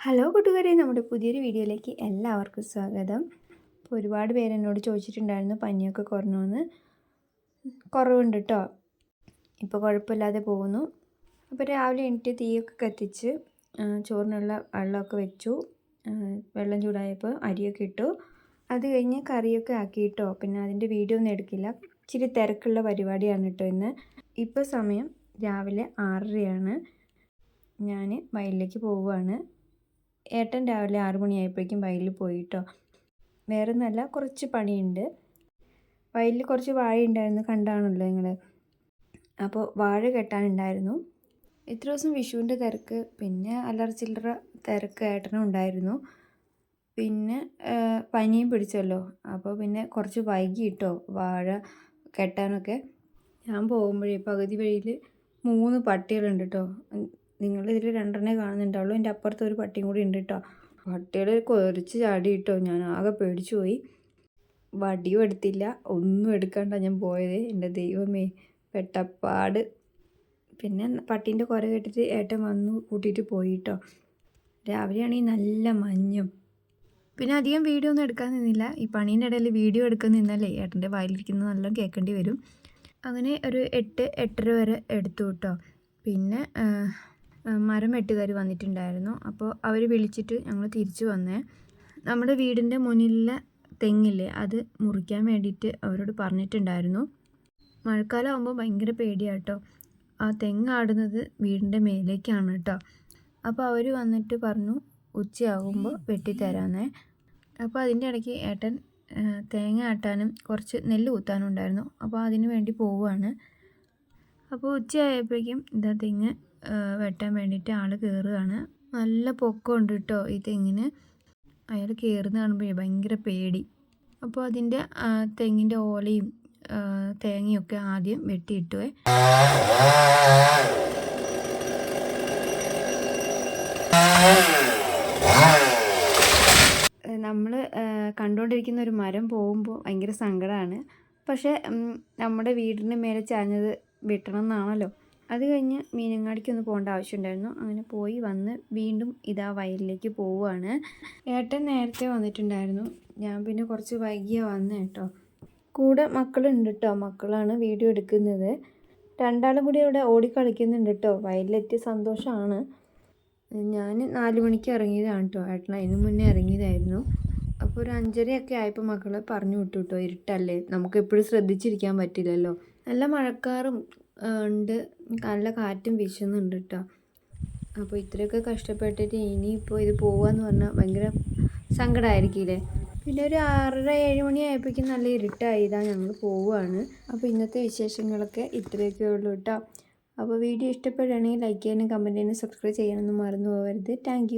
Hello കൂട്ടുകാരെ നമ്മുടെ പുതിയൊരു വീഡിയോയിലേക്ക് എല്ലാവർക്കും സ്വാഗതം. ഇപ്പോൾ ഒരുപാട് പേര് എന്നോട് ചോദിച്ചിട്ടുണ്ടായിരുന്നു പനിയൊക്കെ കുറഞ്ഞോന്ന്. കുറവുണ്ട് കേട്ടോ ഇപ്പോൾ കുഴപ്പമില്ലാതെ പോകുന്നു. അപ്പോൾ രാവിലെ എണീറ്റ് തീയൊക്കെ കത്തിച്ച് ചോറിനുള്ള വെള്ളമൊക്കെ വെച്ചു. വെള്ളം ചൂടായപ്പോൾ അരിയൊക്കെ ഇട്ടു. അത് കഴിഞ്ഞ് കറിയൊക്കെ ആക്കിയിട്ടോ. പിന്നെ അതിന്റെ വീഡിയോ ഒന്നും എടുക്കില്ല. ഇച്ചിരി തിരക്കുള്ള പരിപാടിയാണ് കേട്ടോ ഇന്ന്. ഇപ്പോൾ സമയം രാവിലെ ആറരയാണ്. ഞാൻ വയലിലേക്ക് പോവുകയാണ് ഏട്ടൻ രാവിലെ ആറു മണിയായപ്പോഴേക്കും വയലിൽ പോയിട്ടോ. വേറെ ഒന്നല്ല കുറച്ച് പണിയുണ്ട്. വയലിൽ കുറച്ച് വാഴ ഉണ്ടായിരുന്നു കണ്ടാണല്ലോ നിങ്ങൾ അപ്പോൾ വാഴ കെട്ടാനുണ്ടായിരുന്നു. ഇത്ര ദിവസം വിഷുവിന്റെ തിരക്ക് പിന്നെ അല്ലറ ചില്ലറ തിരക്ക് ഏട്ടനും ഉണ്ടായിരുന്നു. പിന്നെ പനിയും പിടിച്ചല്ലോ. അപ്പോൾ പിന്നെ കുറച്ച് വൈകിട്ടോ വാഴ കെട്ടാനൊക്കെ. ഞാൻ പോകുമ്പോഴേ പകുതി വഴിയിൽ മൂന്ന് പട്ടികളുണ്ട് കേട്ടോ നിങ്ങൾ ഇതിൽ രണ്ടെണ്ണേ കാണുന്നുണ്ടാവുള്ളൂ. എന്റെ അപ്പുറത്ത് ഒരു പട്ടിയും കൂടി ഉണ്ട് കേട്ടോ പട്ടിയുടെ കുറച്ച് ചാടി കിട്ടോ ഞാൻ ആകെ പേടിച്ചു പോയി. വടിയും എടുത്തില്ല. ഒന്നും എടുക്കാണ്ടാണ് ഞാൻ പോയത്. എന്റെ ദൈവമേ പെട്ടപ്പാട്. പിന്നെ പട്ടീന്റെ കുര കേട്ടിട്ട് ഏട്ടൻ വന്നു കൂട്ടിയിട്ട് പോയി കേട്ടോ രാവിലെയാണെങ്കിൽ നല്ല മഞ്ഞും. പിന്നെ അധികം വീഡിയോ ഒന്നും എടുക്കാൻ നിന്നില്ല. ഈ പണീന്റെ ഇടയിൽ വീഡിയോ എടുക്കാൻ നിന്നല്ലേ ഏട്ടന്റെ വായിലിരിക്കുന്നത് നല്ല കേൾക്കേണ്ടി വരും. അങ്ങനെ ഒരു എട്ട് എട്ടര വരെ എടുത്തു കേട്ടോ പിന്നെ മരം വെട്ടുകാർ വന്നിട്ടുണ്ടായിരുന്നു. അപ്പോൾ അവർ വിളിച്ചിട്ട് ഞങ്ങൾ തിരിച്ചു വന്നേ. നമ്മുടെ വീടിന്റെ മുന്നിലെ തെങ്ങില്ലേ അത് മുറിക്കാൻ വേണ്ടിയിട്ട് അവരോട് പറഞ്ഞിട്ടുണ്ടായിരുന്നു. മഴക്കാലം ആകുമ്പോൾ ഭയങ്കര പേടിയാട്ടോ. ആ തെങ്ങ് ആടുന്നത് വീടിന്റെ മേലേക്കാണ് കേട്ടോ അപ്പോൾ അവർ വന്നിട്ട് പറഞ്ഞു ഉച്ചയാകുമ്പോൾ വെട്ടിത്തരാന്നേ. അപ്പോൾ അതിന്റെ ഇടയ്ക്ക് ഏട്ടൻ തേങ്ങ ആട്ടാനും കുറച്ച് നെല്ല് കുത്താനും ഉണ്ടായിരുന്നു. അപ്പോൾ അതിന് വേണ്ടി പോവുകയാണ് അപ്പോൾ ഉച്ചയായപ്പോഴേക്കും ഇതാ തെങ്ങ് വെട്ടാൻ വേണ്ടിയിട്ട് ആൾ കയറുകയാണ് നല്ല പൊക്കമുണ്ട് കേട്ടോ ഈ തെങ്ങിന്. അയാൾ കയറുന്ന കാണുമ്പോഴേ ഭയങ്കര പേടി. അപ്പോൾ അതിന്റെ തെങ്ങിന്റെ ഓലയും തേങ്ങയൊക്കെ ആദ്യം വെട്ടിയിട്ടുവേ. നമ്മൾ കണ്ടുകൊണ്ടിരിക്കുന്ന ഒരു മരം പോകുമ്പോൾ ഭയങ്കര സങ്കടമാണ് പക്ഷേ നമ്മുടെ വീടിന് മേലെ ചാഞ്ഞത് വെട്ടണം എന്നാണല്ലോ അത് കഴിഞ്ഞ് മീനങ്ങാടിക്കൊന്ന് പോകേണ്ട ആവശ്യമുണ്ടായിരുന്നു. അങ്ങനെ പോയി വന്ന് വീണ്ടും ഇതാ വയലിലേക്ക് പോവുകയാണ്. ഏട്ടൻ നേരത്തെ വന്നിട്ടുണ്ടായിരുന്നു. ഞാൻ പിന്നെ കുറച്ച് വൈകിയ വന്നു കേട്ടോ. കൂടെ മക്കളുണ്ട് കേട്ടോ. മക്കളാണ് വീഡിയോ എടുക്കുന്നത്. രണ്ടാളും കൂടി അവിടെ ഓടിക്കളിക്കുന്നുണ്ട് കേട്ടോ. വയലിലെത്തിയ സന്തോഷമാണ്. ഞാൻ നാല് മണിക്ക് ഇറങ്ങിയതാണ് കേട്ടോ. ഏട്ടൻ അതിന് മുന്നേ ഇറങ്ങിയതായിരുന്നു. അപ്പോൾ ഒരു അഞ്ചരയൊക്കെ ആയപ്പോൾ മക്കളെ പറഞ്ഞു വിട്ടു കേട്ടോ. ഇരുട്ടല്ലേ? നമുക്ക് എപ്പോഴും ശ്രദ്ധിച്ചിരിക്കാൻ പറ്റില്ലല്ലോ. നല്ല മഴക്കാറും ഉണ്ട്. നല്ല കാറ്റും വീശുന്നുണ്ട് കേട്ടോ അപ്പോൾ ഇത്രയൊക്കെ കഷ്ടപ്പെട്ടിട്ട് ഇനിയിപ്പോൾ ഇത് പോവാന്ന് പറഞ്ഞാൽ ഭയങ്കര സങ്കടമായിരിക്കില്ലേ പിന്നെ ഒരു ആറര ഏഴ് മണി ആയപ്പോഴേക്കും നല്ല ഇരുട്ടായി. ഞങ്ങൾ പോവുകയാണ് അപ്പോൾ ഇന്നത്തെ വിശേഷങ്ങളൊക്കെ ഇത്രയൊക്കെ ഉള്ളൂ കേട്ടോ അപ്പോൾ വീഡിയോ ഇഷ്ടപ്പെടുകയാണെങ്കിൽ ലൈക്ക് ചെയ്യാനും കമന്റ് ചെയ്യാനും സബ്സ്ക്രൈബ് ചെയ്യാനൊന്നും മറന്നു പോകരുത്. താങ്ക്